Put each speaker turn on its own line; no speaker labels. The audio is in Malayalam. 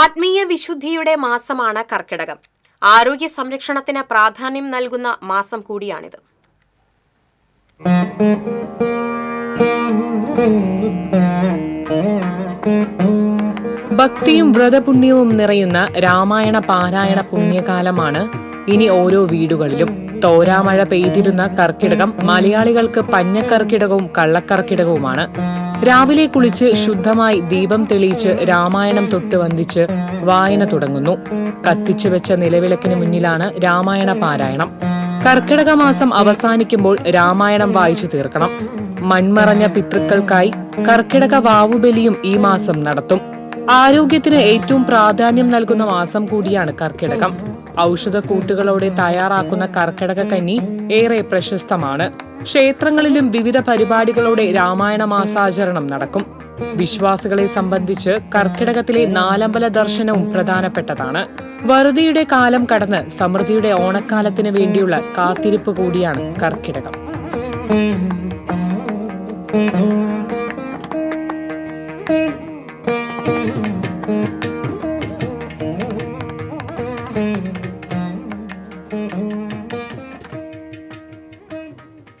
ആത്മീയ വിശുദ്ധിയുടെ മാസമാണ് കർക്കിടകം. ആരോഗ്യ സംരക്ഷണത്തിന് പ്രാധാന്യം നൽകുന്ന മാസം കൂടിയാണിത്.
ഭക്തിയും വ്രതപുണ്യവും നിറയുന്ന രാമായണ പാരായണ പുണ്യകാലമാണ് ഇനി ഓരോ വീടുകളിലും തോരാമഴ പെയ്തിരുന്ന കർക്കിടകം മലയാളികൾക്ക് പഞ്ഞക്കർക്കിടകവും കള്ളക്കർക്കിടകവുമാണ്. രാവിലെ കുളിച്ച് ശുദ്ധമായി ദീപം തെളിയിച്ച് രാമായണം തൊട്ട് വന്ദിച്ച് വായന തുടങ്ങുന്നു. കത്തിച്ചു വെച്ച നിലവിളക്കിന് മുന്നിലാണ് രാമായണ പാരായണം. കർക്കിടക മാസം അവസാനിക്കുമ്പോൾ രാമായണം വായിച്ചു തീർക്കണം. മൺമറഞ്ഞ പിതൃക്കൾക്കായി കർക്കിടക വാവുബലിയും ഈ മാസം നടത്തും. ആരോഗ്യത്തിന് ഏറ്റവും പ്രാധാന്യം നൽകുന്ന മാസം കൂടിയാണ് കർക്കിടകം. ഔഷധക്കൂട്ടുകളോടെ തയ്യാറാക്കുന്ന കർക്കിടക കന്നി ഏറെ പ്രശസ്തമാണ്. ക്ഷേത്രങ്ങളിലും വിവിധ പരിപാടികളോടെ രാമായണ മാസാചരണം നടക്കും. വിശ്വാസികളെ സംബന്ധിച്ച് കർക്കിടകത്തിലെ നാലമ്പല ദർശനവും പ്രധാനപ്പെട്ടതാണ്. വറുതിയുടെ കാലം കടന്ന് സമൃദ്ധിയുടെ ഓണക്കാലത്തിന് വേണ്ടിയുള്ള കാത്തിരിപ്പ് കൂടിയാണ് കർക്കിടകം. Thank you.